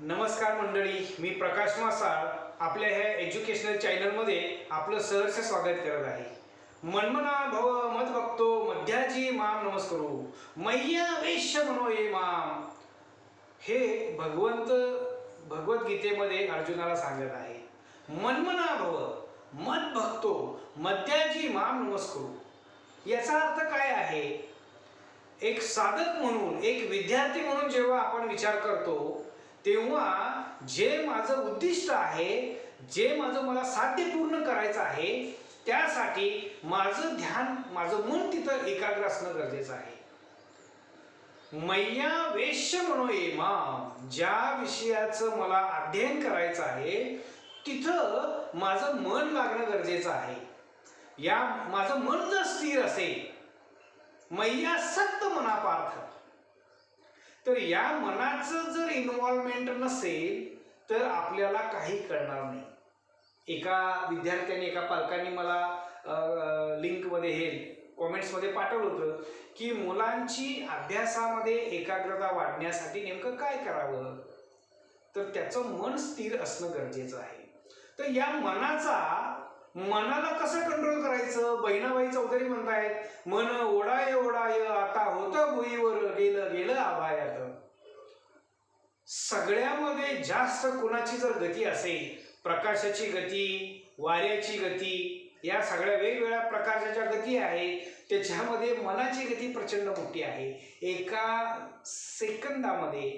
नमस्कार मंडळी मी प्रकाश मासाळ आपल्या ह्या एज्युकेशनल चॅनलमध्ये आपलं सहर्ष स्वागत करत आहे. मनमना भव मत बघतो मध्याजी माम नमस्करू. मय्य वैश्य मनो ये माम. हे भगवंत भगवद्गीतेमध्ये अर्जुनाला सांगत आहे. मनमना भव मत भक्तो मध्याजी माम नमस्करू. याचा अर्थ काय आहे? एक साधक म्हणून एक विद्यार्थी म्हणून जेव्हा आपण विचार करतो तेव्हा जे माझं उद्दिष्ट आहे जे माझं मला साध्य पूर्ण करायचं आहे त्यासाठी माझं ध्यान माझं मन तिथं एकाग्र असणं गरजेचं आहे. मैया वेश्य म्हणो ज्या विषयाचं मला अध्ययन करायचं आहे तिथं माझं मन लागणं गरजेचं आहे. या माझं मन जर स्थिर असेल मैया सक्त मनापार्थ तर या मनाचं जर इन्व्हॉल्वमेंट नसेल तर आपल्याला काही कळणार नाही. एका विद्यार्थ्याने एका पालकांनी मला लिंकमध्ये हे कॉमेंट्समध्ये पाठवलं होतं की मुलांची अभ्यासामध्ये एकाग्रता वाढण्यासाठी नेमकं काय करावं? तर त्याचं मन स्थिर असणं गरजेचं आहे. तर या मनाचा मनाला कसं कंट्रोल करायचं? बहिणाबाई चौधरी म्हणतायत मन ओढाय ओढाय आता होतं भुईवर गेलं गेलं आभायात. सगळ्यामध्ये जास्त कुणाची जर गती असेल प्रकाशाची गती वाऱ्याची गती या सगळ्या वेगवेगळ्या प्रकारच्या ज्या गती आहेत त्याच्यामध्ये मनाची गती प्रचंड मोठी आहे. एका सेकंदामध्ये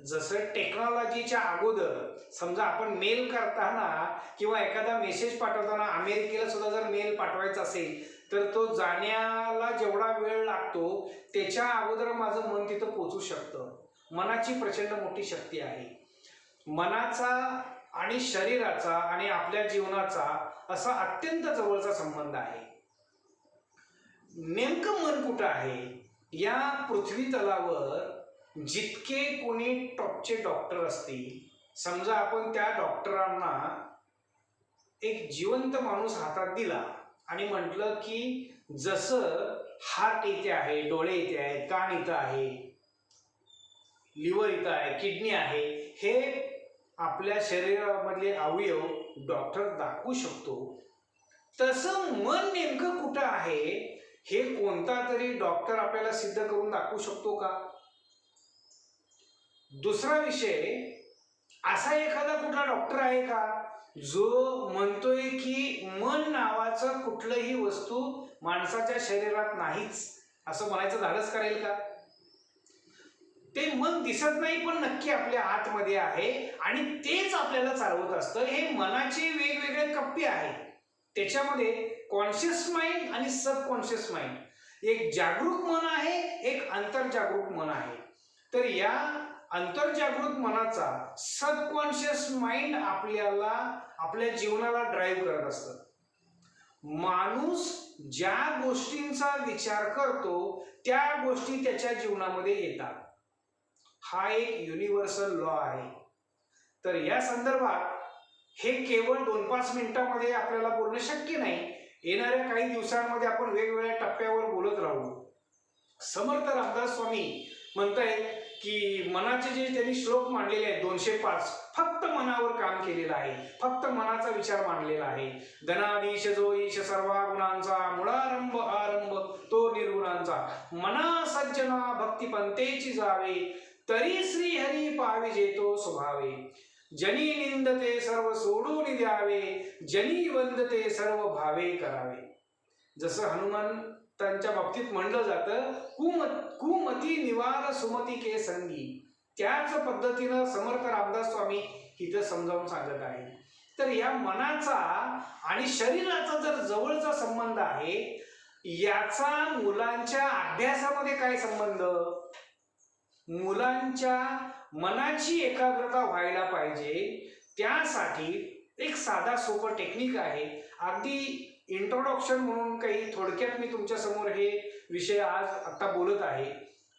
जसं टेक्नॉलॉजीच्या अगोदर समजा आपण मेल करताना किंवा एखादा मेसेज पाठवताना अमेरिकेला सुद्धा जर मेल पाठवायचा असेल तर तो जाण्याला जेवढा वेळ लागतो त्याच्या अगोदर माझं मन तिथं पोचू शकतं. मनाची प्रचंड मोठी शक्ती आहे. मनाचा आणि शरीराचा आणि आपल्या जीवनाचा असा अत्यंत जवळचा संबंध आहे. नेमकं मन कुठं आहे? या पृथ्वी तलावर जितके कोणी टॉपचे डॉक्टर असतील समजा आपण त्या डॉक्टरांना एक जिवंत माणूस हातात दिला आणि म्हटलं की जसं हार्ट इथे आहे डोळे इथे आहे कान इथं आहे लिव्हर इथं आहे किडनी आहे हे आपल्या शरीरामधले अवयव डॉक्टर दाखवू शकतो. तसं मन नेमकं कुठं आहे हे कोणता तरी डॉक्टर आपल्याला सिद्ध करून दाखवू शकतो का? दुसरा विषय असा एखादा कुठला डॉक्टर आहे का जो म्हणतोय की मन नावाचं कुठलंही वस्तू माणसाच्या शरीरात नाहीच असं म्हणायचं धाडस करेल का? ते मन दिसत नाही पण नक्की आपल्या आतमध्ये आहे आणि तेच आपल्याला चालवत असतं. हे मनाचे वेगवेगळे कप्पे आहेत. त्याच्यामध्ये कॉन्शियस माइंड आणि सबकॉन्शियस माइंड एक जागरूक मन आहे एक अंतर्जागरूक मन आहे. तर या अंतर्जागृत मनाचा सबकॉन्शियस माइंड आपल्याला आपल्या जीवनाला ड्राईव्ह करत असतं. माणूस ज्या गोष्टींचा विचार करतो त्या गोष्टी त्याच्या जीवनामध्ये येतात. हा एक युनिव्हर्सल लॉ आहे. तर या संदर्भात हे केवळ दोन पाच मिनिटांमध्ये आपल्याला बोलणं शक्य नाही. येणाऱ्या काही दिवसांमध्ये आपण वेगवेगळ्या टप्प्यावर बोलत राहू. समर्थ रामदास स्वामी म्हणतायत की मनाचे जे त्यांनी श्लोक मांडलेले आहेत दोनशे पाच फक्त मनावर काम केलेलं आहे. फक्त मनाचा विचार मांडलेला आहे. धनाधीश जो ईश सर्वा गुणांचा मुळारंभ आरंभ तो निर्गुणांचा. मना सज्जना भक्ती पंतेची जावे तरी श्री हरी पाविजे तो स्वभावे. जनी निंदते सर्व सोडून द्यावे जनी वंदते सर्व भावे करावे. जसं त्यांच्या बाबतीत म्हणलं जातं कुम कुमती निवार सुमती के संगी. त्याच पद्धतीनं समर्थ रामदास स्वामी इथं समजावून सांगत आहे तर या मनाचा आणि शरीराचा जर जवळचा संबंध आहे याचा मुलांच्या अभ्यासामध्ये काय संबंध? मुलांच्या मनाची एकाग्रता व्हायला पाहिजे. त्यासाठी एक साधा सोपं टेक्निक आहे. अगदी इंट्रोडक्शन म्हणून काही थोडक्यात मी तुमच्यासमोर हे विषय आज आत्ता बोलत आहे.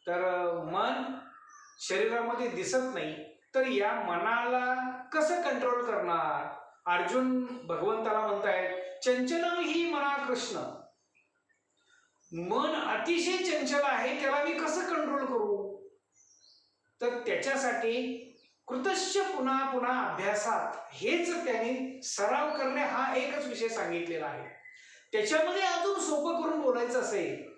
तर मन शरीरामध्ये दिसत नाही तर या मनाला कसं कंट्रोल करणार? अर्जुन भगवंताला म्हणतायत चंचलम ही मना कृष्ण. मन अतिशय चंचल आहे त्याला मी कसं कंट्रोल करू? तर त्याच्यासाठी कृतश्च पुन्हा पुन्हा अभ्यासात हेच त्याने सराव करणे हा एकच विषय सांगितलेला आहे. त्याच्यामध्ये अजून सोपं करून बोलायचं असेल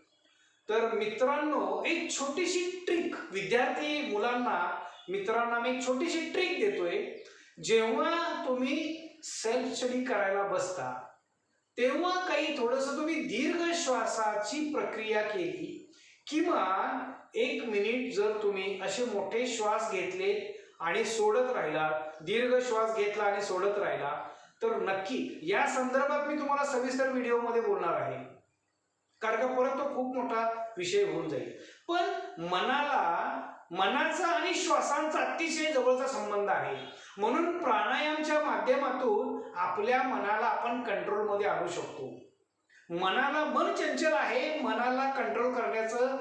तर मित्रांनो एक छोटीशी ट्रिक विद्यार्थी मुलांना मित्रांना मी एक छोटीशी ट्रिक देतोय. जेव्हा तुम्ही सेल्फ स्टडी करायला बसता तेव्हा काही थोडस तुम्ही दीर्घ श्वासाची प्रक्रिया केली किंवा एक मिनिट जर तुम्ही असे मोठे श्वास घेतले आणि सोडत राहिला दीर्घ श्वास घेतला आणि सोडत राहिला तर नक्की या संदर्भात मी तुम्हाला सविस्तर व्हिडिओमध्ये बोलणार आहे. कारण का परत तो खूप मोठा विषय होऊन जाईल. पण मनाला मनाचा आणि श्वासांचा अतिशय जवळचा संबंध आहे. म्हणून प्राणायामच्या माध्यमातून आपल्या मनाला आपण कंट्रोलमध्ये आणू शकतो. मनाला मन चंचल आहे मनाला कंट्रोल करण्याचं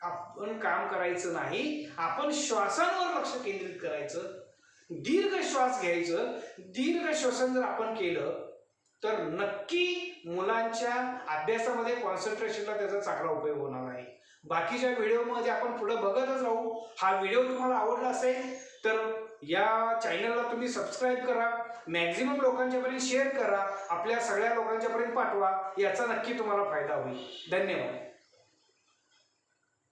आपण काम करायचं नाही. आपण श्वासांवर लक्ष केंद्रित करायचं. दीर्घ श्वास घ्यायचं. दीर्घ श्वसन जर आपण केलं तर नक्की मुलांच्या अभ्यासामध्ये कॉन्सन्ट्रेशनला त्याचा चांगला उपयोग होणार आहे बाकीच्या व्हिडिओमध्ये आपण पुढे बघतच राहू. हा व्हिडिओ तुम्हाला आवडला असेल तर या चॅनलला तुम्ही सबस्क्राईब करा. मॅक्झिमम लोकांच्यापर्यंत शेअर करा. आपल्या सगळ्या लोकांच्यापर्यंत पाठवा. याचा नक्की तुम्हाला फायदा होईल. धन्यवाद.